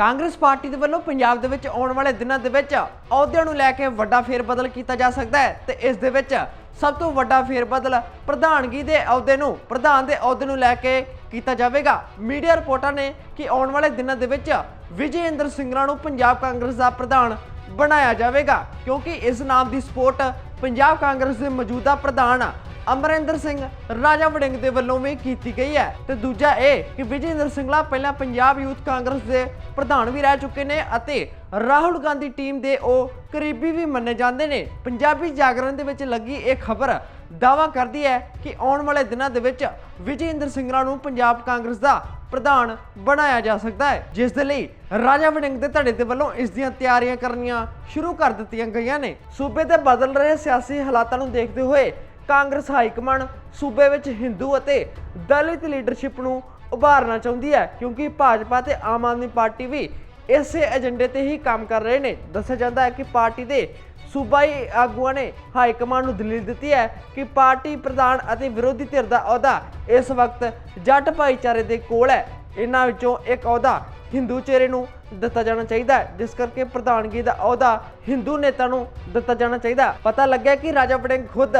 Congress party ਦੇ ਵੱਲੋਂ ਪੰਜਾਬ ਦੇ ਵਿੱਚ ਆਉਣ ਵਾਲੇ ਦਿਨਾਂ ਦੇ ਵਿੱਚ ਅਹੁਦਿਆਂ ਨੂੰ ਲੈ ਕੇ ਵੱਡਾ ਫੇਰਬਦਲ ਕੀਤਾ ਜਾ ਸਕਦਾ ਹੈ ਤੇ ਇਸ ਦੇ ਵਿੱਚ ਸਭ ਤੋਂ ਵੱਡਾ ਫੇਰਬਦਲ ਪ੍ਰਧਾਨਗੀ ਦੇ ਅਹੁਦੇ ਨੂੰ, ਪ੍ਰਧਾਨ ਦੇ ਅਹੁਦੇ ਨੂੰ ਲੈ ਕੇ ਕੀਤਾ ਜਾਵੇਗਾ। ਮੀਡੀਆ ਰਿਪੋਰਟਾਂ ਨੇ ਕਿ ਆਉਣ ਵਾਲੇ ਦਿਨਾਂ ਦੇ ਵਿੱਚ ਵਿਜੇ ਇੰਦਰ ਸਿੰਗਲਾ ਨੂੰ ਪੰਜਾਬ ਕਾਂਗਰਸ ਦਾ ਪ੍ਰਧਾਨ ਬਣਾਇਆ ਜਾਵੇਗਾ, ਕਿਉਂਕਿ ਇਸ ਨਾਮ ਦੀ ਸਪੋਰਟ ਪੰਜਾਬ ਕਾਂਗਰਸ ਦੇ ਮੌਜੂਦਾ ਪ੍ਰਧਾਨ ਅਮਰਿੰਦਰ ਸਿੰਘ ਰਾਜਾ ਵੜਿੰਗ ਦੇ ਵੱਲੋਂ ਵੀ ਕੀਤੀ ਗਈ ਹੈ। ਤੇ ਦੂਜਾ ਇਹ ਕਿ ਵਿਜੇ ਇੰਦਰ ਸਿੰਗਲਾ ਪਹਿਲਾਂ ਪੰਜਾਬ ਯੂਥ ਕਾਂਗਰਸ ਦੇ ਪ੍ਰਧਾਨ ਵੀ ਰਹਿ ਚੁੱਕੇ ਨੇ ਅਤੇ ਰਾਹੁਲ ਗਾਂਧੀ ਟੀਮ ਦੇ ਉਹ ਕਰੀਬੀ ਵੀ ਮੰਨੇ ਜਾਂਦੇ ਨੇ। ਪੰਜਾਬੀ ਜਾਗਰਣ ਦੇ ਵਿੱਚ ਲੱਗੀ ਇਹ ਖਬਰ ਦਾਵਾ ਕਰਦੀ ਹੈ ਕਿ ਆਉਣ ਵਾਲੇ ਦਿਨਾਂ ਦੇ ਵਿੱਚ ਵਿਜੇ ਇੰਦਰ ਸਿੰਗਲਾ ਨੂੰ ਪੰਜਾਬ ਕਾਂਗਰਸ ਦਾ ਪ੍ਰਧਾਨ ਬਣਾਇਆ ਜਾ ਸਕਦਾ ਹੈ। ਜਿਸ ਦੇ ਲਈ ਰਾਜਾ ਵੜਿੰਗ ਦੇ ਧੜੇ ਦੇ ਵੱਲੋਂ ਇਸ ਦੀਆਂ ਤਿਆਰੀਆਂ ਕਰਨੀਆਂ ਸ਼ੁਰੂ ਕਰ ਦਿੱਤੀਆਂ ਗਈਆਂ ਨੇ। ਸੂਬੇ ਦੇ ਬਦਲ ਰਹੇ ਸਿਆਸੀ ਹਾਲਾਤਾਂ ਨੂੰ ਦੇਖਦੇ ਹੋਏ ਕਾਂਗਰਸ ਹਾਈਕਮਾਂਡ ਸੂਬੇ ਵਿੱਚ ਹਿੰਦੂ ਅਤੇ ਦਲਿਤ ਲੀਡਰਸ਼ਿਪ ਨੂੰ ਉਭਾਰਨਾ ਚਾਹੁੰਦੀ ਹੈ, ਕਿਉਂਕਿ ਭਾਜਪਾ ਤੇ ਆਮ ਆਦਮੀ ਪਾਰਟੀ ਵੀ ਇਸੇ ਏਜੰਡੇ ਤੇ ਹੀ ਕੰਮ ਕਰ ਰਹੇ ਨੇ। ਦੱਸਿਆ ਜਾਂਦਾ ਹੈ ਕਿ ਪਾਰਟੀ ਦੇ ਸੂਬਾਈ ਆਗੂਆਂ ਨੇ ਹਾਈ ਕਮਾਂਡ ਨੂੰ ਦਲੀਲ ਦਿੱਤੀ ਹੈ ਕਿ ਪਾਰਟੀ ਪ੍ਰਧਾਨ ਅਤੇ ਵਿਰੋਧੀ ਧਿਰ ਦਾ ਅਹੁਦਾ ਇਸ ਵਕਤ ਜੱਟ ਭਾਈਚਾਰੇ ਦੇ ਕੋਲ ਹੈ। ਇਹਨਾਂ ਵਿੱਚੋਂ ਇੱਕ ਅਹੁਦਾ ਹਿੰਦੂ ਚਿਹਰੇ ਨੂੰ ਦਿੱਤਾ ਜਾਣਾ ਚਾਹੀਦਾ ਹੈ, ਜਿਸ ਕਰਕੇ ਪ੍ਰਧਾਨਗੀ ਦਾ ਅਹੁਦਾ ਹਿੰਦੂ ਨੇਤਾ ਨੂੰ ਦਿੱਤਾ ਜਾਣਾ ਚਾਹੀਦਾ ਪਤਾ ਲੱਗਿਆ ਕਿ ਰਾਜਾ ਵੜਿੰਗ ਖੁਦ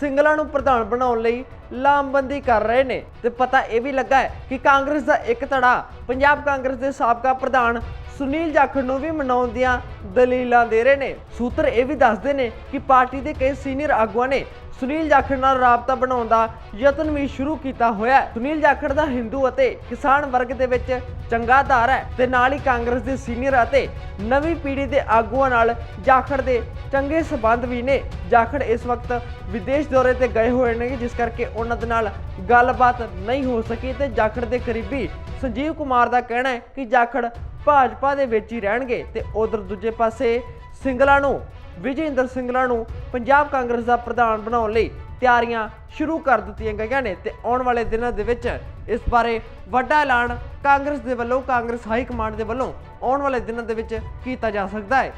ਸਿੰਗਲਾ ਨੂੰ ਪ੍ਰਧਾਨ ਬਣਾਉਣ ਲਈ ਲਾਮਬੰਦੀ ਕਰ ਰਹੇ ਨੇ। ਤੇ ਪਤਾ ਇਹ ਵੀ ਲੱਗਾ ਹੈ ਕਿ ਕਾਂਗਰਸ ਦਾ ਇੱਕ ਧੜਾ ਪੰਜਾਬ ਕਾਂਗਰਸ ਦੇ ਸਾਬਕਾ ਪ੍ਰਧਾਨ ਸੁਨੀਲ ਜਾਖੜ ਨੂੰ ਵੀ ਮਨਾਉਣ ਦੀਆਂ ਦਲੀਲਾਂ ਦੇ ਰਹੇ ਨੇ। ਸੂਤਰ ਇਹ ਵੀ ਦੱਸਦੇ ਨੇ ਕਿ ਪਾਰਟੀ ਦੇ ਕਈ ਸੀਨੀਅਰ ਆਗੂਆਂ ਨੇ ਸੁਨੀਲ ਜਾਖੜ ਨਾਲ ਰਾਬਤਾ ਬਣਾਉਣ ਦਾ ਯਤਨ ਵੀ ਸ਼ੁਰੂ ਕੀਤਾ ਹੋਇਆ ਹੈ। ਸੁਨੀਲ ਜਾਖੜ ਦਾ ਹਿੰਦੂ ਅਤੇ ਕਿਸਾਨ ਵਰਗ ਦੇ ਵਿੱਚ ਚੰਗਾ ਧਾਰ ਹੈ ਤੇ ਨਾਲ ਹੀ ਕਾਂਗਰਸ ਦੇ ਸੀਨੀਅਰ ਅਤੇ ਨਵੀਂ ਪੀੜ੍ਹੀ ਦੇ ਆਗੂਆਂ ਨਾਲ ਜਾਖੜ ਦੇ ਚੰਗੇ ਸਬੰਧ ਵੀ ਨੇ। ਜਾਖੜ ਇਸ ਵਕਤ ਵਿਦੇਸ਼ ਦੌਰੇ ਤੇ ਗਏ ਹੋਏ ਨੇ ਜਿਸ ਕਰਕੇ ਉਹਨਾਂ ਦੇ ਨਾਲ ਗੱਲਬਾਤ ਨਹੀਂ ਹੋ ਸਕੀ ਤੇ ਜਾਖੜ ਦੇ ਕਰੀਬੀ ਸੰਜੀਵ ਕੁਮਾਰ ਦਾ ਕਹਿਣਾ ਹੈ ਕਿ ਜਾਖੜ ਭਾਜਪਾ ਦੇ ਵਿੱਚ ਹੀ ਰਹਿਣਗੇ ਤੇ ਉਧਰ ਦੂਜੇ ਪਾਸੇ ਸਿੰਗਲਾ ਨੂੰ ਵਿਜੇ ਇੰਦਰ ਸਿੰਗਲਾ ਨੂੰ ਪੰਜਾਬ ਕਾਂਗਰਸ ਦਾ ਪ੍ਰਧਾਨ ਬਣਾਉਣ ਲਈ ਤਿਆਰੀਆਂ ਸ਼ੁਰੂ ਕਰ ਦਿੱਤੀਆਂ ਗਈਆਂ ਨੇ ਤੇ ਆਉਣ ਵਾਲੇ ਦਿਨਾਂ ਦੇ ਵਿੱਚ ਇਸ ਬਾਰੇ ਵੱਡਾ ਐਲਾਨ ਕਾਂਗਰਸ ਦੇ ਵੱਲੋਂ, ਕਾਂਗਰਸ ਹਾਈ ਕਮਾਂਡ ਦੇ ਵੱਲੋਂ ਆਉਣ ਵਾਲੇ ਦਿਨਾਂ ਦੇ ਵਿੱਚ ਕੀਤਾ ਜਾ ਸਕਦਾ ਹੈ।